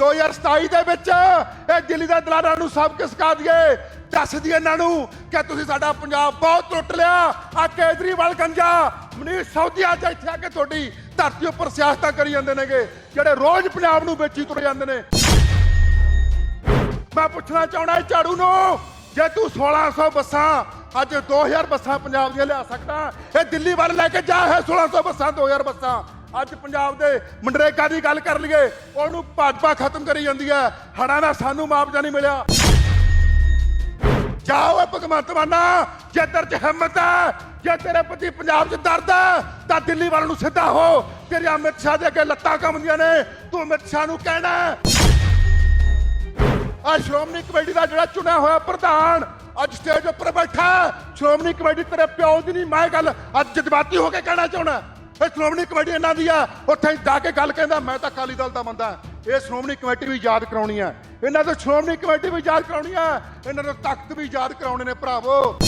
2027 ਦੇ ਵਿੱਚ ਇਹ ਦਿੱਲੀ ਦੇ ਦਲਾਲਾਂ ਨੂੰ ਸਭ ਕੁਝ ਸਿਖਾ ਦਈਏ? ਦੱਸ ਦਈਏ ਇਹਨਾਂ ਨੂੰ ਕਿ ਤੁਸੀਂ ਸਾਡਾ ਪੰਜਾਬ ਬਹੁਤ ਲੁੱਟ ਲਿਆ। ਆ ਕੇਜਰੀਵਾਲ ਗੰਜਾ, ਮਨੀਸ਼ ਸੌਦੀਆ ਅੱਜ ਇੱਥੇ ਆ ਕੇ ਤੁਹਾਡੀ ਧਰਤੀ ਉੱਪਰ ਸਿਆਸਤਾਂ ਕਰੀ ਜਾਂਦੇ ਨੇਗੇ, ਜਿਹੜੇ ਰੋਜ਼ ਪੰਜਾਬ ਨੂੰ ਵੇਚੀ ਤੁਰ ਜਾਂਦੇ ਨੇ। ਮੈਂ ਪੁੱਛਣਾ ਚਾਹਣਾ ਝਾੜੂ ਨੂੰ, ਜੇ ਤੂੰ 1600 ਬੱਸਾਂ, ਅੱਜ 2000 ਬੱਸਾਂ ਪੰਜਾਬ ਦੀਆਂ ਲਿਆ ਸਕਦਾ, ਇਹ ਦਿੱਲੀ ਵੱਲ ਲੈ ਕੇ ਜਾ ਹੈ 1600 ਬੱਸਾਂ 2000 ਬੱਸਾਂ। ਅੱਜ ਪੰਜਾਬ ਦੇ ਮਨਰੇਗਾ ਦੀ ਗੱਲ ਕਰ ਲਈਏ, ਉਹਨੂੰ ਭਾਜਪਾ ਖਤਮ ਕਰੀ ਜਾਂਦੀ ਹੈ। ਹੜਾਂ ਦਾ ਸਾਨੂੰ ਮੁਆਵਜ਼ਾ ਨਹੀਂ ਮਿਲਿਆ। ਜਾਓ ਭਗਵੰਤ ਮਾਨਾ ਜੇ ਤੇਰੇ ਚ ਹਿੰਮਤ ਹੈ, ਜੇ ਤੇਰੇ ਪਤੀ ਪੰਜਾਬ 'ਚ ਦਰਦ ਹੈ, ਤਾਂ ਦਿੱਲੀ ਵੱਲ ਨੂੰ ਸਿੱਧਾ ਹੋ। ਤੇਰੇ ਅਮਿਤ ਸ਼ਾਹ ਦੇ ਅੱਗੇ ਲੱਤਾਂ ਕੰਮਦੀਆਂ ਨੇ, ਤੂੰ ਅਮਿਤ ਸ਼ਾਹ ਨੂੰ ਕਹਿਣਾ ਹੈ। ਆ ਸ਼੍ਰੋਮਣੀ ਕਮੇਟੀ ਦਾ ਜਿਹੜਾ ਚੁਣਿਆ ਹੋਇਆ ਪ੍ਰਧਾਨ ਅੱਜ ਸਟੇਜ ਉੱਪਰ ਬੈਠਾ ਸ਼੍ਰੋਮਣੀ ਕਮੇਟੀ ਤੇਰੇ ਪਿਓ ਦੀ ਨਹੀਂ, ਮੈਂ ਗੱਲ ਅੱਜ ਜਜ਼ਬਾਤੀ ਹੋ ਕੇ ਕਹਿਣਾ ਚਾਹਣਾ ਇਹ ਸ਼੍ਰੋਮਣੀ ਕਮੇਟੀ ਇਹਨਾਂ ਦੀ ਆ। ਉੱਥੇ ਜਾ ਕੇ ਗੱਲ ਕਹਿੰਦਾ, ਮੈਂ ਤਾਂ ਅਕਾਲੀ ਦਲ ਦਾ ਬੰਦਾ ਇਹ ਸ਼੍ਰੋਮਣੀ ਕਮੇਟੀ ਵੀ ਯਾਦ ਕਰਾਉਣੀ ਹੈ ਇਹਨਾਂ ਤੋਂ ਸ਼੍ਰੋਮਣੀ ਕਮੇਟੀ ਵੀ ਯਾਦ ਕਰਾਉਣੀ ਹੈ ਇਹਨਾਂ ਤੋਂ ਤਖਤ ਵੀ ਯਾਦ ਕਰਾਉਣੇ ਨੇ ਭਰਾਵੋ।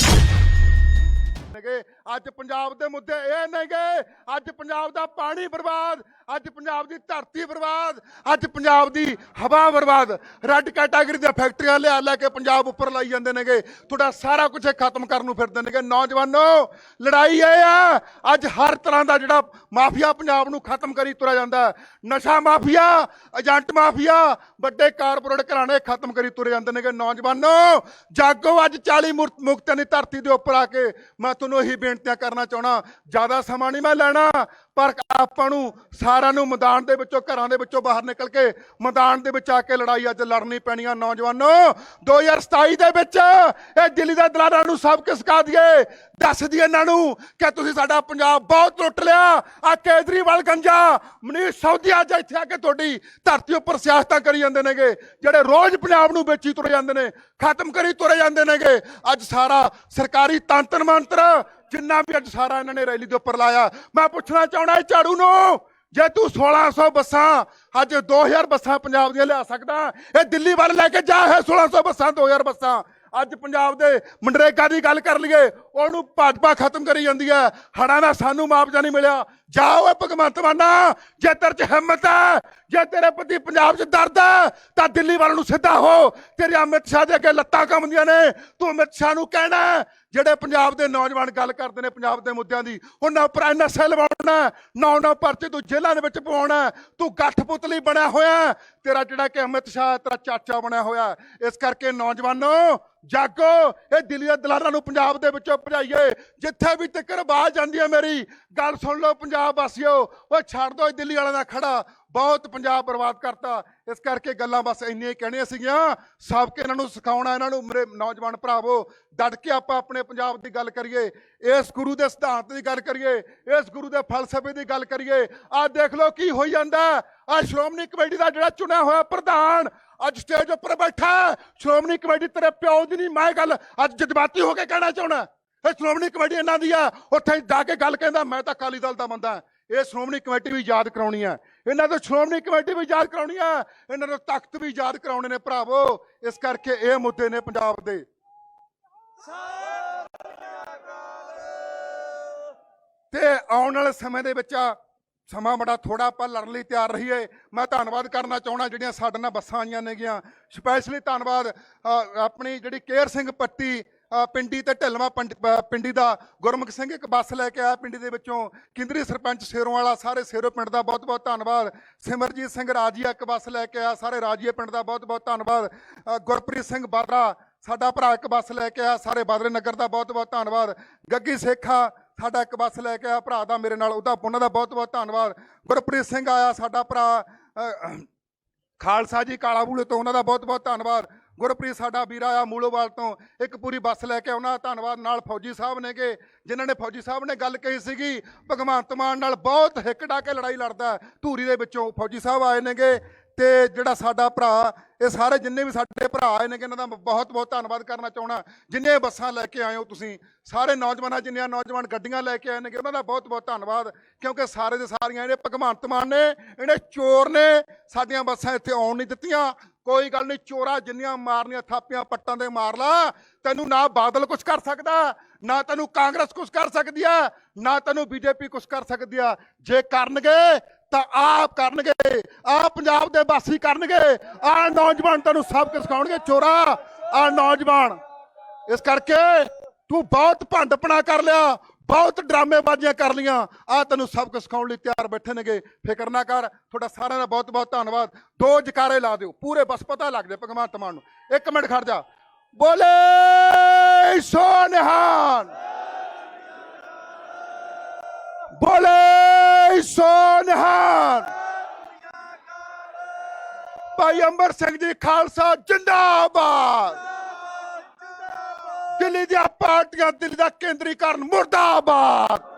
ਨੇਗੇ ਅੱਜ ਪੰਜਾਬ ਦੇ ਮੁੱਦੇ ਇਹ ਨੇਗੇ, ਅੱਜ ਪੰਜਾਬ ਦਾ ਪਾਣੀ ਬਰਬਾਦ, ਅੱਜ ਪੰਜਾਬ ਦੀ ਧਰਤੀ ਬਰਬਾਦ, ਅੱਜ ਪੰਜਾਬ ਦੀ ਹਵਾ ਬਰਬਾਦ। ਰੈੱਡ ਕੈਟਾਗਰੀ ਦੀਆਂ ਫੈਕਟਰੀਆਂ ਲਿਆ ਲੈ ਕੇ ਪੰਜਾਬ ਉੱਪਰ ਲਾਈ ਜਾਂਦੇ ਨੇਗੇ। ਤੁਹਾਡਾ ਸਾਰਾ ਕੁਝ ਖਤਮ ਕਰਨ ਨੂੰ ਫਿਰਦੇ ਨੇਗੇ। ਨੌਜਵਾਨੋ, ਲੜਾਈ ਇਹ ਆ, ਅੱਜ ਹਰ ਤਰ੍ਹਾਂ ਦਾ ਜਿਹੜਾ ਮਾਫੀਆ ਪੰਜਾਬ ਨੂੰ ਖਤਮ ਕਰੀ ਤੁਰਿਆ ਜਾਂਦਾ ਨਸ਼ਾ ਮਾਫੀਆ, ਏਜੰਟ ਮਾਫੀਆ, ਵੱਡੇ ਕਾਰਪੋਰੇਟ ਘਰਾਣੇ ਖਤਮ ਕਰੀ ਤੁਰੇ ਜਾਂਦੇ ਨੇਗੇ। ਨੌਜਵਾਨੋ, ਜਾਗੋ ਅੱਜ 40 ਮੁਰਤ- ਮੁਕਤਿਆਂ ਦੀ ਧਰਤੀ ਦੇ ਉੱਪਰ ਆ ਕੇ ਮੈਂ ਤੁਹਾਨੂੰ ਇਹੀ ਬੇਨਤੀ ਬੇਨਤੀਆਂ ਕਰਨਾ ਚਾਹਣਾ ਜ਼ਿਆਦਾ ਸਮਾਂ ਨਹੀਂ ਮੈਂ ਲੈਣਾ। ਪਰ ਆਪਾਂ ਨੂੰ ਸਾਰਿਆਂ ਨੂੰ ਮੈਦਾਨ ਦੇ ਵਿੱਚੋਂ, ਘਰਾਂ ਦੇ ਵਿੱਚੋਂ ਬਾਹਰ ਨਿਕਲ ਕੇ ਮੈਦਾਨ ਦੇ ਵਿੱਚ ਆ ਕੇ ਲੜਾਈ ਅੱਜ ਲੜਨੀ ਪੈਣੀ ਆ ਨੌਜਵਾਨੋ। 2027 ਦੇ ਵਿੱਚ ਇਹ ਦਿੱਲੀ ਦੇ ਦਲਾਲਾਂ ਨੂੰ ਸਭ ਕੁਝ ਸਿਖਾ ਦਈਏ। ਦੱਸ ਦਈਏ ਇਹਨਾਂ ਨੂੰ ਕਿ ਤੁਸੀਂ ਸਾਡਾ ਪੰਜਾਬ ਬਹੁਤ ਲੁੱਟ ਲਿਆ। ਆ ਕੇਜਰੀਵਾਲ ਗੰਜਾ, ਮਨੀਸ਼ ਸੌਦੀਆ ਅੱਜ ਇੱਥੇ ਆ ਕੇ ਤੁਹਾਡੀ ਧਰਤੀ ਉੱਪਰ ਸਿਆਸਤਾਂ ਕਰੀ ਜਾਂਦੇ ਨੇਗੇ। ਜਿਹੜੇ ਰੋਜ਼ ਪੰਜਾਬ ਨੂੰ ਵੇਚੀ ਤੁਰੇ ਜਾਂਦੇ ਨੇ, ਖਤਮ ਕਰੀ ਤੁਰੇ ਜਾਂਦੇ ਨੇਗੇ। ਅੱਜ ਸਾਰਾ ਸਰਕਾਰੀ ਤੰਤਰ ਮੰਤਰ ਜਿੰਨਾ ਵੀ ਅੱਜ ਸਾਰਾ ਇਹਨਾਂ ਨੇ ਰੈਲੀ ਦੇ ਉੱਪਰ ਲਾਇਆ। ਮੈਂ ਪੁੱਛਣਾ ਚਾਹੁੰਦਾ ਚਾਹਣਾ ਝਾੜੂ ਨੂੰ? ਜੇ ਤੂੰ 1600 ਬੱਸਾਂ ਅੱਜ 2000 ਬੱਸਾਂ ਪੰਜਾਬ ਦੀਆਂ ਲਿਆ ਸਕਦਾ, ਇਹ ਦਿੱਲੀ ਵੱਲ ਲੈ ਕੇ ਜਾ ਹੈ 1600 ਬੱਸਾਂ 2000 ਬੱਸਾਂ। ਅੱਜ ਪੰਜਾਬ ਦੇ ਮਨਰੇਗਾ ਦੀ ਗੱਲ ਕਰ ਲਈਏ, ਉਹਨੂੰ ਭਾਜਪਾ ਖਤਮ ਕਰੀ ਜਾਂਦੀ ਹੈ। ਹੜਾਂ ਦਾ ਸਾਨੂੰ ਮੁਆਵਜ਼ਾ ਨਹੀਂ ਮਿਲਿਆ। ਜਾਓ ਇਹ ਭਗਵੰਤ ਮਾਨਾ ਜੇ ਤੇਰੇ ਚ ਹਿੰਮਤ ਹੈ ਜੇ ਤੇਰੇ ਪ੍ਰਤੀ ਪੰਜਾਬ 'ਚ ਦਰਦ ਹੈ ਤਾਂ ਦਿੱਲੀ ਵੱਲ ਨੂੰ ਸਿੱਧਾ ਹੋ। ਤੇਰੇ ਅਮਿਤ ਸ਼ਾਹ ਦੇ ਅੱਗੇ ਲੱਤਾਂ ਕੰਮਦੀਆਂ ਨੇ ਤੂੰ ਅਮਿਤ ਸ਼ਾਹ ਨੂੰ ਕਹਿਣਾ ਜਿਹੜੇ ਪੰਜਾਬ ਦੇ ਨੌਜਵਾਨ ਗੱਲ ਕਰਦੇ ਨੇ ਪੰਜਾਬ ਦੇ ਮੁੱਦਿਆਂ ਦੀ ਉਹਨਾਂ ਉੱਪਰ ਐਨਐਸਏ ਲਵਾਉਣਾ ਹੈ, ਨੌ ਨੌ ਪਰਚੇ ਤੂੰ ਜੇਲ੍ਹਾਂ ਦੇ ਵਿੱਚ ਪਵਾਉਣਾ ਤੂੰ ਗੱਠਪੁਤਲੀ ਬਣਿਆ ਹੋਇਆ ਤੇਰਾ ਜਿਹੜਾ ਕਿ ਅਮਿਤ ਸ਼ਾਹ ਤੇਰਾ ਚਾਚਾ ਬਣਿਆ ਹੋਇਆ ਇਸ ਕਰਕੇ ਨੌਜਵਾਨੋ ਜਾਗੋ ਇਹ ਦਿੱਲੀ ਦੇ ਦਲਾਲਾਂ ਨੂੰ ਪੰਜਾਬ ਦੇ ਵਿੱਚੋਂ ਭਜਾਈਏ ਜਿੱਥੇ ਵੀ ਤੱਕਰ ਆਵਾਜ਼ ਜਾਂਦੀ ਹੈ ਮੇਰੀ ਗੱਲ ਸੁਣ ਲਓ ਪੰਜਾਬ ਵਾਸੀਓ, ਓਏ ਛੱਡ ਦਿਓ ਦਿੱਲੀ ਵਾਲਿਆਂ ਦਾ ਖੜਾ। ਬਹੁਤ ਪੰਜਾਬ ਬਰਬਾਦ ਕਰਤਾ। ਇਸ ਕਰਕੇ ਗੱਲਾਂ ਬਸ ਇੰਨੀਆਂ ਕਹਿਣੀਆਂ ਸੀਗੀਆਂ। ਸਭ ਕੇ ਇਹਨਾਂ ਨੂੰ ਸਿਖਾਉਣਾ, ਇਹਨਾਂ ਨੂੰ ਮੇਰੇ ਨੌਜਵਾਨ ਭਰਾਵੋ ਡਟ ਕੇ ਆਪਾਂ ਆਪਣੇ ਪੰਜਾਬ ਦੀ ਗੱਲ ਕਰੀਏ, ਇਸ ਗੁਰੂ ਦੇ ਸਿਧਾਂਤ ਦੀ ਗੱਲ ਕਰੀਏ, ਇਸ ਗੁਰੂ ਦੇ ਫਲਸਫੇ ਦੀ ਗੱਲ ਕਰੀਏ, ਆਹ ਦੇਖ ਲਓ ਕੀ ਹੋਈ ਜਾਂਦਾ ਆ ਸ਼੍ਰੋਮਣੀ ਕਮੇਟੀ ਦਾ ਜਿਹੜਾ ਚੁਣਿਆ ਹੋਇਆ ਪ੍ਰਧਾਨ ਅੱਜ ਸਟੇਜ ਉੱਪਰ ਬੈਠਾ ਸ਼੍ਰੋਮਣੀ ਕਮੇਟੀ ਤੇਰੇ ਪਿਓ ਦੀ ਨਹੀਂ ਮੈਂ ਗੱਲ ਅੱਜ ਜਜ਼ਬਾਤੀ ਹੋ ਕੇ ਕਹਿਣਾ ਚਾਹਣਾ ਇਹ ਸ਼੍ਰੋਮਣੀ ਕਮੇਟੀ ਇਹਨਾਂ ਦੀ ਆ। ਉੱਥੇ ਜਾ ਕੇ ਗੱਲ ਕਹਿੰਦਾ, ਮੈਂ ਤਾਂ ਅਕਾਲੀ ਦਲ ਦਾ ਬੰਦਾ ਇਹ ਸ਼੍ਰੋਮਣੀ ਕਮੇਟੀ ਵੀ ਯਾਦ ਕਰਾਉਣੀ ਹੈ ਇਹਨਾਂ ਤੋਂ ਸ਼੍ਰੋਮਣੀ ਕਮੇਟੀ ਵੀ ਯਾਦ ਕਰਾਉਣੀ ਹੈ ਇਹਨਾਂ ਤੋਂ ਤਖਤ ਵੀ ਯਾਦ ਕਰਾਉਣੇ ਨੇ ਭਰਾਵੋ। ਇਸ ਕਰਕੇ ਇਹ ਮੁੱਦੇ ਨੇ ਪੰਜਾਬ ਦੇ। ਤੇ ਆਉਣ ਵਾਲੇ ਸਮੇਂ ਦੇ ਵਿੱਚ ਸਮਾਂ ਬੜਾ ਥੋੜਾ ਆਪਾਂ ਲੜਨ ਲਈ ਤਿਆਰ ਰਹੀਏ। ਮੈਂ ਧੰਨਵਾਦ ਕਰਨਾ ਚਾਹਣਾ ਜਿਹੜੀਆਂ ਸਾਡੇ ਨਾਲ ਬੱਸਾਂ ਆਈਆਂ ਨੇਗੀਆਂ। ਸਪੈਸ਼ਲੀ ਧੰਨਵਾਦ ਆਪਣੀ ਜਿਹੜੀ ਕੇਰ ਸਿੰਘ ਪੱਟੀ ਪਿੰਡੀ ਤੇ ਢਿਲਵਾ ਪੰਡ- ਪਿੰਡੀ ਦਾ ਗੁਰਮੁਖ ਸਿੰਘ ਇੱਕ ਬੱਸ ਲੈ ਕੇ ਆਇਆ ਪਿੰਡੀ ਦੇ ਵਿੱਚੋਂ। ਕੇਂਦਰੀ ਸਰਪੰਚ ਸੇਰੋਂ ਵਾਲਾ, ਸਾਰੇ ਸੇਰੋ ਪਿੰਡ ਦਾ ਬਹੁਤ ਬਹੁਤ ਧੰਨਵਾਦ। ਸਿਮਰਜੀਤ ਸਿੰਘ ਰਾਜੀਆ ਇੱਕ ਬੱਸ ਲੈ ਕੇ ਆਇਆ, ਸਾਰੇ ਰਾਜੀਏ ਪਿੰਡ ਦਾ ਬਹੁਤ ਬਹੁਤ ਧੰਨਵਾਦ ਗੁਰਪ੍ਰੀਤ ਸਿੰਘ ਬਾਦਰਾ, ਸਾਡਾ ਭਰਾ ਇੱਕ ਬੱਸ ਲੈ ਕੇ ਆਇਆ, ਸਾਰੇ ਬਾਦਰੇ ਨਗਰ ਦਾ ਬਹੁਤ ਬਹੁਤ ਧੰਨਵਾਦ। ਗੱਗੀ ਸੇਖਾ, ਸਾਡਾ ਇੱਕ ਬੱਸ ਲੈ ਕੇ ਆਇਆ, ਭਰਾ ਦਾ ਮੇਰੇ ਨਾਲ, ਉਹਦਾ ਉਹਨਾਂ ਦਾ ਬਹੁਤ ਬਹੁਤ ਧੰਨਵਾਦ। ਗੁਰਪ੍ਰੀਤ ਸਿੰਘ ਆਇਆ, ਸਾਡਾ ਭਰਾ ਖਾਲਸਾ ਜੀ ਕਾਲਾ ਬੂਲੇ ਤੋਂ ਉਹਨਾਂ ਦਾ ਬਹੁਤ ਬਹੁਤ ਧੰਨਵਾਦ। ਗੁਰਪ੍ਰੀਤ ਸਾਡਾ ਵੀਰ ਆਇਆ ਮੂਲੋਵਾਲ ਤੋਂ, ਇੱਕ ਪੂਰੀ ਬੱਸ ਲੈ ਕੇ ਉਹਨਾਂ ਦਾ ਧੰਨਵਾਦ ਨਾਲ ਫੌਜੀ ਸਾਹਿਬ ਨੇਗੇ, ਜਿਨ੍ਹਾਂ ਨੇ ਫੌਜੀ ਸਾਹਿਬ ਨੇ ਗੱਲ ਕਹੀ ਸੀਗੀ, ਭਗਵੰਤ ਮਾਨ ਨਾਲ ਬਹੁਤ ਹਿੱਕ ਡਾ ਕੇ ਲੜਾਈ ਲੜਦਾ ਧੂਰੀ ਦੇ ਵਿੱਚੋਂ ਫੌਜੀ ਸਾਹਿਬ ਆਏ ਨੇਗੇ, ਤੇ ਜਿਹੜਾ ਸਾਡਾ ਭਰਾ, ਇਹ ਸਾਰੇ ਜਿੰਨੇ ਵੀ ਸਾਡੇ ਭਰਾ ਆਏ ਨੇਗੇ, ਇਹਨਾਂ ਦਾ ਬਹੁਤ ਬਹੁਤ ਧੰਨਵਾਦ ਕਰਨਾ ਚਾਹਣਾ ਜਿੰਨੇ ਬੱਸਾਂ ਲੈ ਕੇ ਆਏ ਹੋ ਤੁਸੀਂ, ਸਾਰੇ ਨੌਜਵਾਨਾਂ, ਜਿੰਨੀਆਂ ਨੌਜਵਾਨ ਗੱਡੀਆਂ ਲੈ ਕੇ ਆਏ ਨੇਗੇ, ਉਹਨਾਂ ਦਾ ਬਹੁਤ ਬਹੁਤ ਧੰਨਵਾਦ, ਕਿਉਂਕਿ ਸਾਰੇ ਦੇ ਸਾਰੀਆਂ ਇਹਨੇ ਭਗਵੰਤ ਮਾਨ ਨੇ, ਇਹਨੇ ਚੋਰ ਨੇ, ਸਾਡੀਆਂ ਬੱਸਾਂ ਇੱਥੇ ਆਉਣ ਨਹੀਂ ਦਿੱਤੀਆਂ ਕੋਈ ਗੱਲ ਨਹੀਂ, ਚੋਰਾ ਜਿੰਨੀਆਂ ਮਾਰਨੀਆਂ ਥਾਪੀਆਂ ਪੱਟਾਂ ਦੇ ਮਾਰ ਲਾ, ਤੈਨੂੰ ਨਾ ਬਾਦਲ ਕੁਝ ਕਰ ਸਕਦਾ, ਨਾ ਤੈਨੂੰ ਕਾਂਗਰਸ ਕੁਝ ਕਰ ਸਕਦੀ ਆ, ਨਾ ਤੈਨੂੰ ਬੀਜੇਪੀ ਕੁਝ ਕਰ ਸਕਦੀ ਆ। ਜੇ ਕਰਨਗੇ, ਤਾਂ ਆਪ ਕਰਨਗੇ ਆ ਪੰਜਾਬ ਦੇ ਵਾਸੀ ਕਰਨਗੇ। ਆ ਨੌਜਵਾਨ ਤੈਨੂੰ ਸਭ ਕੁਝ ਸਿਖਾਉਣਗੇ, ਚੋਰਾ, ਆ ਨੌਜਵਾਨ। ਇਸ ਕਰਕੇ ਤੂੰ ਬਹੁਤ ਭੰਡਪਣਾ ਕਰ ਲਿਆ ਬਹੁਤ ਡਰਾਮੇਬਾਜ਼ੀਆਂ ਕਰ ਲੀਆਂ ਆ ਤੈਨੂੰ ਸਭ ਕੁਝ ਸਿਖਾਉਣ ਲਈ ਤਿਆਰ ਬੈਠੇ ਨੇਗੇ। ਫਿਕਰ ਨਾ ਕਰ, ਤੁਹਾਡਾ ਸਾਰਿਆਂ ਦਾ ਬਹੁਤ ਬਹੁਤ ਧੰਨਵਾਦ। ਦੋ ਜਕਾਰੇ ਲਾ ਦਿਓ, ਪੂਰੇ ਬਸ ਪਤਾ ਲੱਗ ਜਾਏ ਭਗਵੰਤ ਮਾਨ ਨੂੰ। ਇੱਕ ਮਿੰਟ ਖੜ ਜਾ। ਬੋਲੇ ਸੋ ਨਿਹਾਲ ਬੋਲੇ ਸੋ ਨਿਹਾਲ ਭਾਈ ਅੰਬਰ ਸਿੰਘ ਜੀ, ਖਾਲਸਾ ਜਿੰਦਾਬਾਦ। ਦਿੱਲੀ ਦੀਆਂ ਪਾਰਟੀਆਂ ਦਿੱਲੀ ਦਾ ਕੇਂਦਰੀਕਰਨ ਮੁਰਦਾਬਾਦ।